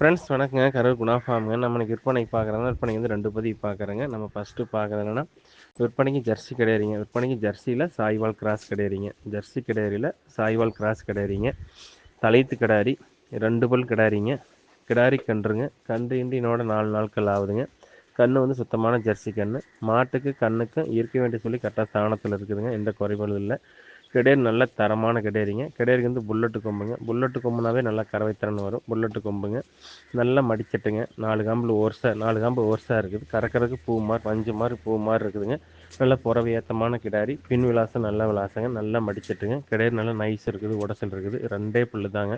Friends வணக்கங்க. கரூர் குணா ஃபார்முங்க நம்ம இன்னைக்கு விற்பனைக்கு பார்க்குறாங்க விற்பனைக்கு வந்து ரெண்டு பதிவு பார்க்குறேங்க. நம்ம ஃபஸ்ட்டு பார்க்குறது என்னன்னா விற்பனைக்கு ஜெர்சி கிடையாதுங்க விற்பனைக்கு ஜெர்சியில் சாய்வால் கிராஸ் கிடையாதுங்க ஜெர்சி கிடையாதுல சாய்வால் கிராஸ் கிடையாதுங்க தலைத்து கிடாரி ரெண்டு பல் கிடாரிங்க. கிடாரி கன்றுங்க. கன்று இண்டினோட நாலு நாட்கள் ஆகுதுங்க. கன்று வந்து சுத்தமான ஜெர்சி கன்று மாட்டுக்கு கண்ணுக்கும் இருக்க வேண்டிய சொல்லி கரெக்டாக ஸ்தானத்தில் இருக்குதுங்க. எந்த குறைபாடும் இல்லை. கிடையாது நல்ல தரமான கிடையாதுங்க கிடையாது வந்து புல்லட்டு கொம்புங்க. புல்லட்டு கொம்புனாவே நல்லா கறவைத்திறன் வரும். புல்லட்டு கொம்புங்க. நல்லா மடிச்சட்டுங்க. நாலு காம்பில் ஒர்ஸாக நாலு காம்பு ஒர்ஸாக இருக்குது. கறக்கறதுக்கு பூ மாதிரி பஞ்சு மாதிரி பூ மாதிரி இருக்குதுங்க. நல்ல புறவை ஏற்றமான கிடாரி பின் விலாசம் நல்ல விலாசங்க. நல்லா மடிச்சட்டுங்க. கிடையாது நல்லா நைஸ் இருக்குது. உடசல் இருக்குது. ரெண்டே புல் தாங்க.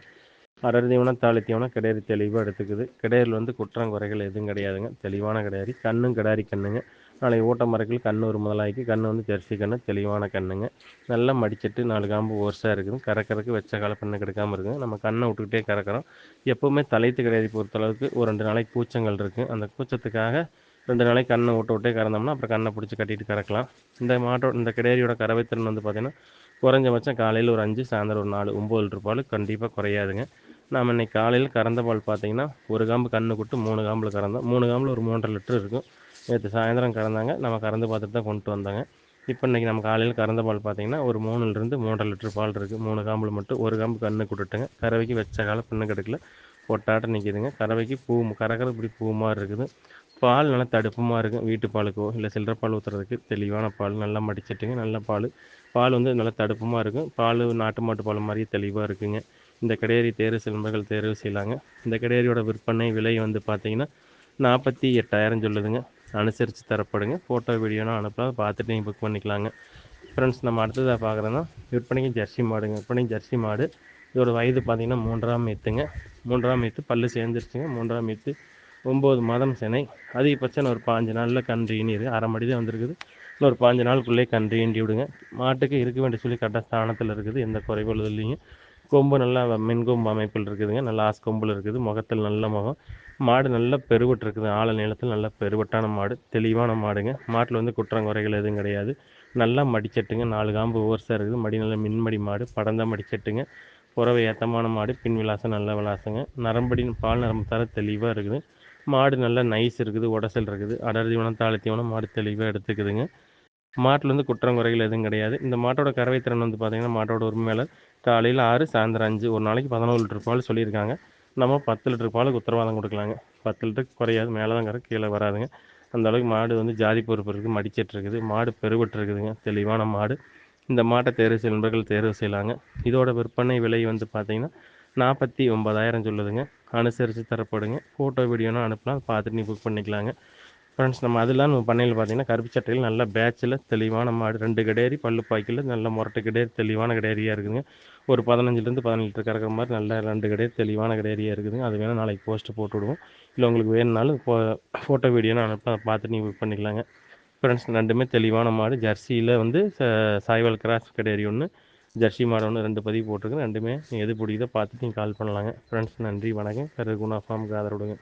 அடர் தீவனம் தாளி தீவனம் கிடையாது தெளிவாக எடுத்துக்குது. கிடையாதுல வந்து குற்றம் குறைகள் எதுவும் கிடையாதுங்க. தெளிவான கிடையாது கண்ணும் கிடாரி கண்ணுங்க. நாளைக்கு ஊட்ட மறைக்கல் கண்ணு ஒரு முதலாய்க்கு கண் வந்து ஜெர்சி கண்ணு தெளிவான கண்ணுங்க. நல்லா மடிச்சிட்டு நாலு காம்பு ஒர்ஸாக இருக்குது. கறக்கறக்கு வச்ச கால பண்ணு கெடுக்காமல் இருக்குங்க. நம்ம கண்ணை விட்டுக்கிட்டே கறக்கிறோம். எப்போவுமே தலைத்து கிடையாது பொறுத்தளவுக்கு. ஒரு ரெண்டு நாளைக்கு கூச்சங்கள் இருக்குது அந்த கூச்சத்துக்காக ரெண்டு நாளைக்கு கண்ணை விட்டு விட்டே கறந்தோம்னா அப்புறம் கண்ணை பிடிச்சி கட்டிட்டு கறக்கலாம். இந்த மாட்டோட இந்த கிடையாரியோட கறவைத்திறன் வந்து பார்த்திங்கன்னா குறைஞ்சபட்சம் காலையில் ஒரு அஞ்சு சாயந்தரம் ஒரு நாலு ஒம்பது லிட்டர் பால் கண்டிப்பாக குறையாதுங்க. நாம் இன்றைக்கி காலையில் கறந்த பால் பார்த்தீங்கன்னா ஒரு காம்பு கண்ணு கொட்டு மூணு காம்பில் கறந்தோம் மூணு காம்பில் ஒரு மூன்றரை லிட்டர் இருக்கும். நேற்று சாயந்தரம் கறந்தாங்க நம்ம கறந்து பார்த்துட்டு தான் கொண்டு வந்தாங்க. இப்போ இன்றைக்கி நம்ம காலையில் கறந்த பால் பார்த்தீங்கன்னா ஒரு மூணுலேருந்து மூன்றரை லிட்டர் பால் இருக்குது மூணு காம்பில் மட்டும் ஒரு காம்பு கண்ணு கொடுத்துட்டுங்க கறவைக்கு வச்ச கால பின்ன கிடைக்கல ஒட்டாட்டம் நிற்கிதுங்க கறவைக்கு பூ கறக்கிற இப்படி பூ மாதிரி இருக்குது. பால் நல்லா தடுப்புமாக இருக்கும். வீட்டு பாலுக்கோ இல்லை சில்லற பால் ஊற்றுறதுக்கு தெளிவான பால் நல்லா மடிச்சிட்டுங்க. நல்ல பால். பால் வந்து நல்லா தடுப்புமாக இருக்கும். பால் நாட்டு மாட்டு பால் மாதிரியே தெளிவாக இருக்குங்க. இந்த கிடையேறி தேர்வு சிலம்பர்கள் தேர்வு செய்யலாங்க. இந்த கிடையேறியோட விற்பனை விலை வந்து பார்த்தீங்கன்னா நாற்பத்தி எட்டாயிரம் சொல்லுதுங்க. அனுசரித்து தரப்படுங்க. ஃபோட்டோ வீடியோனா அனுப்பலாம். பார்த்துட்டு நீங்கள் புக் பண்ணிக்கலாங்க. ஃப்ரெண்ட்ஸ் நம்ம அடுத்ததாக பார்க்குறோன்னா விற்பனைக்கு ஜெர்சி மாடுங்க. விற்பனைக்கு ஜெர்சி மாடு. இதோட வயது பார்த்திங்கன்னா மூன்றாம் மீத்துங்க. மூன்றாம் மீத்து பல்லு சேர்ந்துருச்சுங்க. மூன்றாம் மீத்து ஒம்பது மாதம் செனை. அதிகபட்சம் ஒரு பாஞ்சு நாளில் கன்று ஈனிது அரை மடி தான் வந்திருக்குது. இன்னும் ஒரு பாஞ்சு நாளுக்குள்ளே கன்று ஈண்டி விடுங்க. மாட்டுக்கு இருக்க வேண்டிய சொல்லி கரெக்டாக ஸ்தானத்தில் இருக்குது. எந்த குறைபாடு இல்லைங்க. கொம்பு நல்லா மென்கொம்பு அமைப்பில் இருக்குதுங்க. நல்லா ஆஸ் கொம்பில் இருக்குது. முகத்தில் நல்ல முகம். மாடு நல்லா பெருவட்டு இருக்குது. ஆழ நிலத்தில் நல்ல பெருவட்டான மாடு. தெளிவான மாடுங்க. மாட்டில் வந்து குற்றம் குறைகள் எதுவும் கிடையாது. நல்லா மடிச்சட்டுங்க. நாலு காம்பு ஓர்ஸாக இருக்குது. மடி நல்ல மின்மடி மாடு. படந்த மடிச்சட்டுங்க. புறவை ஏத்தமான மாடு. பின் விலாசம் நல்ல விலாசங்க. நரம்படின்னு பால் நரம்பு தர தெளிவாக இருக்குது. மாடு நல்லா நைஸ் இருக்குது. உடசல் இருக்குது. அடர் தீவனம் தாழ் தீவனம் மாடு தெளிவாக எடுத்துக்குதுங்க. மாட்டில் வந்து குற்றம் குறைகள் எதுவும் கிடையாது. இந்த மாட்டோட கறவை திறன் வந்து பார்த்திங்கன்னா மாட்டோட உரிமையாளர் காலையில் ஆறு சாயந்தரம் அஞ்சு ஒரு நாளைக்கு பதினோரு லிட்டர் பால் சொல்லியிருக்காங்க. நம்ம பத்து லிட்டர் பாலுக்கு உத்தரவாதம் கொடுக்கலாங்க. பத்து லிட்டருக்கு குறையாது மேலே தான் கரெக்ட் கீழே வராதுங்க. அந்த அளவுக்கு மாடு வந்து ஜாதி பொறுப்பு இருக்குது மடிச்சிட்டு இருக்குது மாடு பெருவட்டு இருக்குதுங்க தெளிவான மாடு. இந்த மாட்டை தேர்வு செய்ய நண்பர்கள் தேர்வு செய்யலாங்க. இதோட விற்பனை விலை வந்து பார்த்தீங்கன்னா நாற்பத்தி ஒம்பதாயிரம் சொல்லுதுங்க. அனுசரித்து தரப்படுங்க. ஃபோட்டோ வீடியோனா அனுப்பலாம் பார்த்துட்டு நீ புக் பண்ணிக்கலாங்க. ஃப்ரெண்ட்ஸ் நம்ம அதெல்லாம் நம்ம பண்ணையில் பார்த்தீங்கன்னா கருப்பு சட்டையில் நல்ல பேட்சில் தெளிவான மாடு ரெண்டு கிடையாரி பல்லு பாய்க்கில் நல்ல முரட்டு கிடையாது தெளிவான கிடையாரியாக இருக்குதுங்க. ஒரு பதினஞ்சுலேருந்து பதினெட்டு லிட்டர் கறக்கிற மாதிரி நல்ல ரெண்டு கிடையாது தெளிவான கிடையாரியாக இருக்குதுங்க. அது வேணால் நாளைக்கு போஸ்ட்டு போட்டு விடுவோம். இல்லை உங்களுக்கு வேணுனாலும் இப்போ ஃபோட்டோ வீடியோன்னு அனுப்ப பார்த்து நீங்கள் புக் பண்ணிக்கலாங்க. ஃப்ரெண்ட்ஸ் ரெண்டுமே தெளிவான மாடு. ஜெர்சியில் வந்து சாய்வால் கிராஸ் கிடையாது ஒன்று ஜெர்சி மாடு ஒன்று ரெண்டு பதிவு போட்டிருக்கு ரெண்டுமே எது பிடிக்குதோ பார்த்துட்டு நீங்கள் கால் பண்ணலாங்க. ஃப்ரெண்ட்ஸ் நன்றி வணக்கம். கரு குணா ஃபார்முக்கு ஆதரவுடுங்க